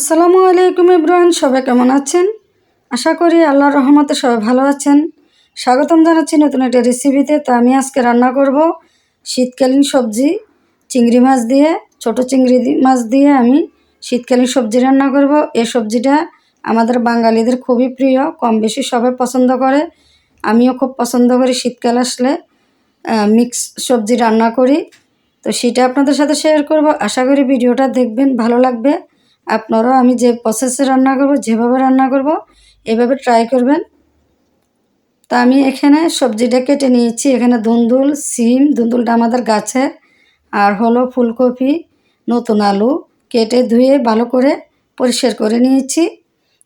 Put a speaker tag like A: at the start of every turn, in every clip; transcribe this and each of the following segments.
A: আসসালামু আলাইকুম ইব্রাহিম, সবাই কেমন আছেন? আশা করি আল্লাহর রহমতে সবাই ভালো আছেন। স্বাগতম জানাচ্ছি নতুন একটা রেসিপিতে তো আমি আজকে রান্না করব শীতকালীন সবজি, চিংড়ি মাছ দিয়ে, ছোট চিংড়ি মাছ দিয়ে আমি শীতকালীন সবজি রান্না করব। এই সবজিটা আমাদের বাঙালিদের খুবই প্রিয় কম বেশি সবাই পছন্দ করে। আমিও খুব পছন্দ করি শীতকাল আসলে মিক্স সবজি রান্না করি। তো সেটা আপনাদের সাথে শেয়ার করব। আশা করি ভিডিওটা দেখবেন, ভালো লাগবে। আপনারাও আমি যে প্রসেসে রান্না করব, যেভাবে রান্না করব, এভাবে ট্রাই করবেন। তা আমি এখানে সবজিটা কেটে নিয়েছি। এখানে দুন্দুল, সিম, দুন্দুলটা আমাদের গাছের। আর হলো ফুলকপি, নতুন আলু কেটে ধুয়ে ভালো করে পরিষ্কার করে নিয়েছি।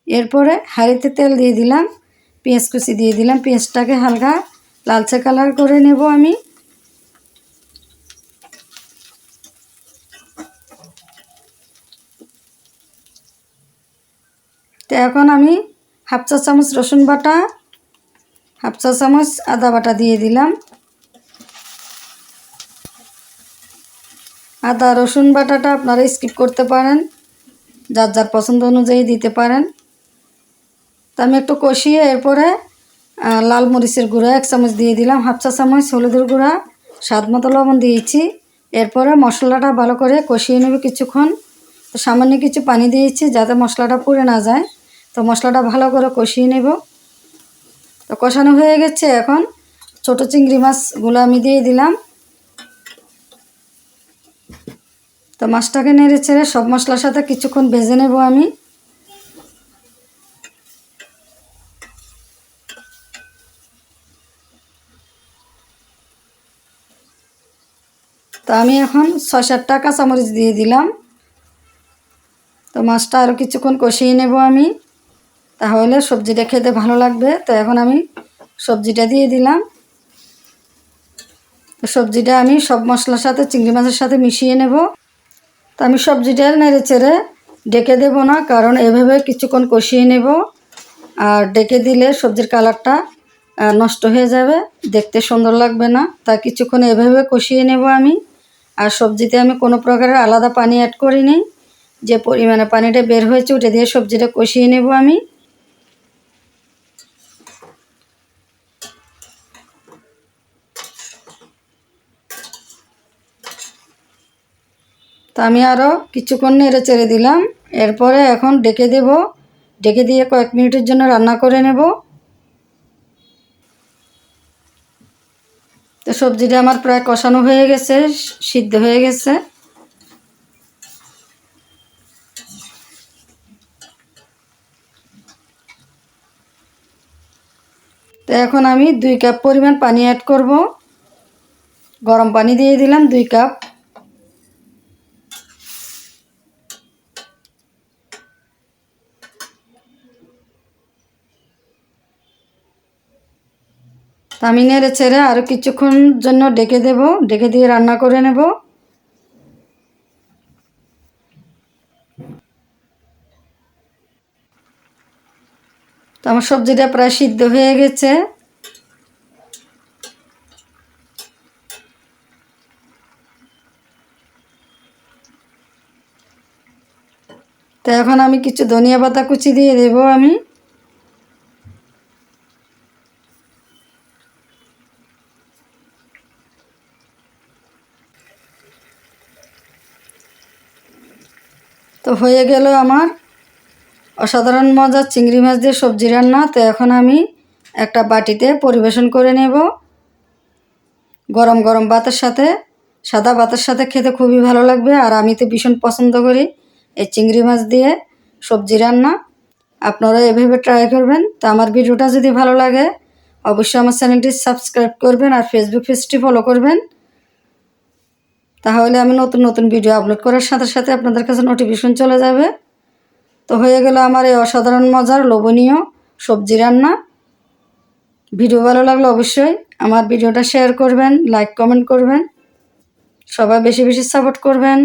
A: এরপরে হাঁড়িতে তেল দিয়ে দিলাম, পেঁয়াজ কুচি দিয়ে দিলাম। পেঁয়াজটাকে হালকা লালচে কালার করে নেব আমি। তো এখন আমি হাফ চা চামচ রসুন বাটা, হাফ চা চামচ আদা বাটা দিয়ে দিলাম। আদা, রসুন বাটাটা আপনারা স্কিপ করতে পারেন, যার যার পছন্দ অনুযায়ী দিতে পারেন। তো আমি একটু কষিয়ে এরপরে লাল মরিচের গুঁড়া এক চামচ দিয়ে দিলাম, হাফ চা চামচ হলুদের গুঁড়া, স্বাদ মতো লবণ দিয়েছি। এরপরে মশলাটা ভালো করে কষিয়ে নেবে কিছুক্ষণ। সামান্য কিছু পানি দিয়েছি যাতে মশলাটা পুড়ে না যায়। তো মশলাটা ভালো করে কষিয়ে নেব। তো কষানো হয়ে গেছে এখন ছোট চিংড়ি মাছগুলো আমি দিয়ে দিলাম। তো মাছটাকে নেড়ে ছেড়ে সব মশলার সাথে কিছুক্ষণ ভেজে নেব আমি। তো আমি এখন ছয় সাতটা কাঁচামরিচ দিয়ে দিলাম। তো মাছটা আরও কিছুক্ষণ কষিয়ে নেব আমি। তাহলে সবজিটা খেতে ভালো লাগবে। তো এখন আমি সবজিটা দিয়ে দিলাম। সবজিটা আমি সব মশলার সাথে, চিংড়ি মাছের সাথে মিশিয়ে নেব। তো আমি সবজিটা নেড়ে চেড়ে ডেকে দেবো না, কারণ এভাবে কিছুক্ষণ কষিয়ে নেব। আর ডেকে দিলে সবজির কালারটা নষ্ট হয়ে যাবে, দেখতে সুন্দর লাগবে না। তা কিছুক্ষণ এভাবে কষিয়ে নেব আমি। আর সবজিতে আমি কোনো প্রকারের আলাদা পানি অ্যাড করিনি। যে পরিমাণে পানিটা বের হয়েছে, ওটা দিয়ে সবজিটা কষিয়ে নেব আমি। তো আমি আরও কিছুক্ষণ নেড়ে চেড়ে দিলাম। এরপরে এখন ডেকে দেব। ডেকে দিয়ে কয়েক মিনিটের জন্য রান্না করে নেব। তো সবজিটা আমার প্রায় কষানো হয়ে গেছে, সিদ্ধ হয়ে গেছে। তো এখন আমি দুই কাপ পরিমাণ পানি অ্যাড করব। গরম পানি দিয়ে দিলাম দুই কাপ তো আমি নেড়ে ছেড়ে আরও কিছুক্ষণ জন্য ডেকে দেব, ডেকে দিয়ে রান্না করে নেব। তো আমার সবজিটা প্রায় সিদ্ধ হয়ে গেছে। তো এখন আমি কিছু ধনিয়া পাতা কুচি দিয়ে দেবো আমি। তো হয়ে গেল আমার অসাধারণ মজার চিংড়ি মাছ দিয়ে সবজি রান্না। তো এখন আমি একটা বাটিতে পরিবেশন করে নেব। গরম গরম ভাতের সাথে, সাদা ভাতের সাথে খেতে খুবই ভালো লাগবে। আর আমি তো ভীষণ পছন্দ করি এই চিংড়ি মাছ দিয়ে সবজি রান্না। আপনারা এভাবে ট্রাই করবেন। তো আমার ভিডিওটা যদি ভালো লাগে, অবশ্যই আমার চ্যানেলটি সাবস্ক্রাইব করবেন আর ফেসবুক পেজটি ফলো করবেন। তাহলে আমি নতুন নতুন ভিডিও আপলোড করার সাথে সাথে আপনাদের কাছে নোটিফিকেশন চলে যাবে। তো হয়ে গেল আমার এই অসাধারণ মজার, লোভনীয় সবজি রান্না। ভিডিও ভালো লাগলে অবশ্যই আমার ভিডিওটা শেয়ার করবেন লাইক কমেন্ট করবেন। সবাই বেশি বেশি সাপোর্ট করবেন।